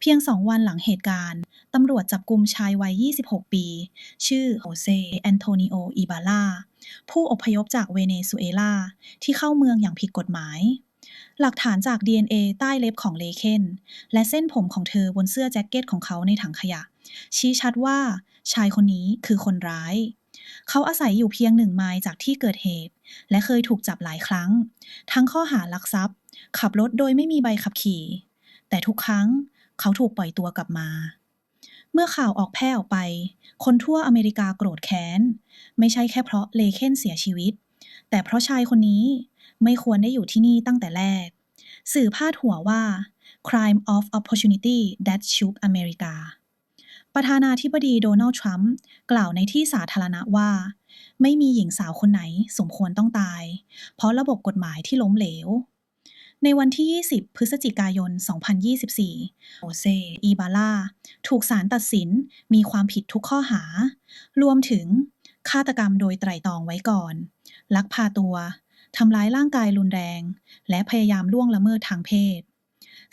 เพียงสองวันหลังเหตุการณ์ ตำรวจจับกุมชายวัย 26 ปี ชื่อโฮเซ แอนโทนิโออีบาลาผู้อพยพจากเวเนซุเอลา ที่เข้าเมืองอย่างผิดกฎหมาย หลักฐานจาก DNA ใต้เล็บของเลเคนและเส้นผมของเธอบนเสื้อแจ็คเก็ตของเขาในถังขยะ ชี้ชัดว่าชายคนนี้คือคนร้าย เขาอาศัยอยู่เพียงหนึ่งไมล์จากที่เกิดเหตุ และเคยถูกจับหลายครั้ง ทั้งข้อหาลักทรัพย์ ขับรถโดยไม่มีใบขับขี่ แต่ทุกครั้ง เขาถูกปล่อยตัวกลับมา เมื่อข่าวออกแพร่ออกไป คนทั่วอเมริกาโกรธแค้น ไม่ใช่แค่เพราะเลเคนเสียชีวิต แต่เพราะชายคนนี้ไม่ควรได้อยู่ที่นี่ตั้งแต่แรก สื่อพาดหัวว่า crime of opportunity that shook America ประธานาธิบดีโดนัลด์ทรัมป์กล่าวในที่สาธารณะว่า ไม่มีหญิงสาวคนไหนสมควรต้องตาย เพราะระบบกฎหมายที่ล้มเหลว ในวันที่ 20 พฤศจิกายน 2024 โอเซ อีบาลาถูกศาลตัดสินมีความผิดทุกข้อหา รวมถึงฆาตกรรมโดยไตร่ตรองไว้ก่อน ลักพาตัว ทำร้ายร่างกายรุนแรง และพยายามล่วงละเมิดทางเพศ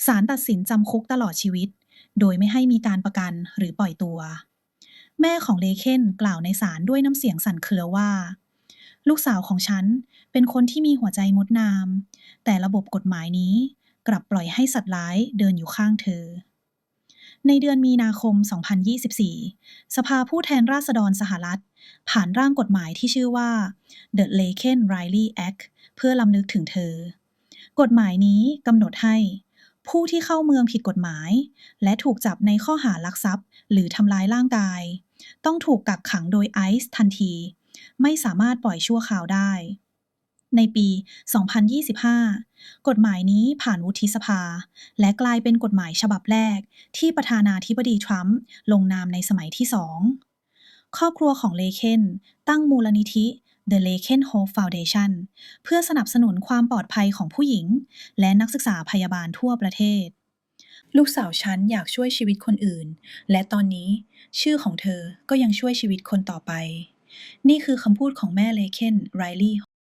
ศาลตัดสินจำคุกตลอดชีวิต โดยไม่ให้มีการประกันหรือปล่อยตัว แม่ของเลเคนกล่าวในศาลด้วยน้ำเสียงสั่นเครือว่า ลูกสาวของฉันเป็นคนที่มีหัวใจงดงาม แต่ระบบกฎหมายนี้กลับปล่อยให้สัตว์ร้ายเดินอยู่ข้างเธอ ในเดือนมีนาคม 2024 สภาผู้แทนราษฎรสหรัฐ ผ่านร่างกฎหมายที่ชื่อว่า The Laken Riley Act เพื่อลำลึกถึงเธอ กฎหมายนี้กำหนดให้ ผู้ที่เข้าเมืองผิดกฎหมาย และถูกจับในข้อหาลักทรัพย์ หรือทำร้ายร่างกาย ต้องถูกกักขังโดยไอซ์ทันที ไม่สามารถปล่อยชั่วคราวได้ ในปี 2025 กฎหมายนี้ผ่านวุฒิสภา และกลายเป็นกฎหมายฉบับแรก ที่ประธานาธิบดีทรัมป์ลงนามในสมัยที่สองครอบครัวของเลเคนตั้งมูลนิธิ The Laken Hope Foundation เพื่อสนับสนุนความปลอดภัยของผู้หญิง และนักศึกษาพยาบาลทั่วประเทศ ลูกสาวฉันอยากช่วยชีวิตคนอื่น และตอนนี้ชื่อของเธอก็ยังช่วยชีวิตคนต่อไป นี่คือคำพูดของแม่เลเคนไรลี่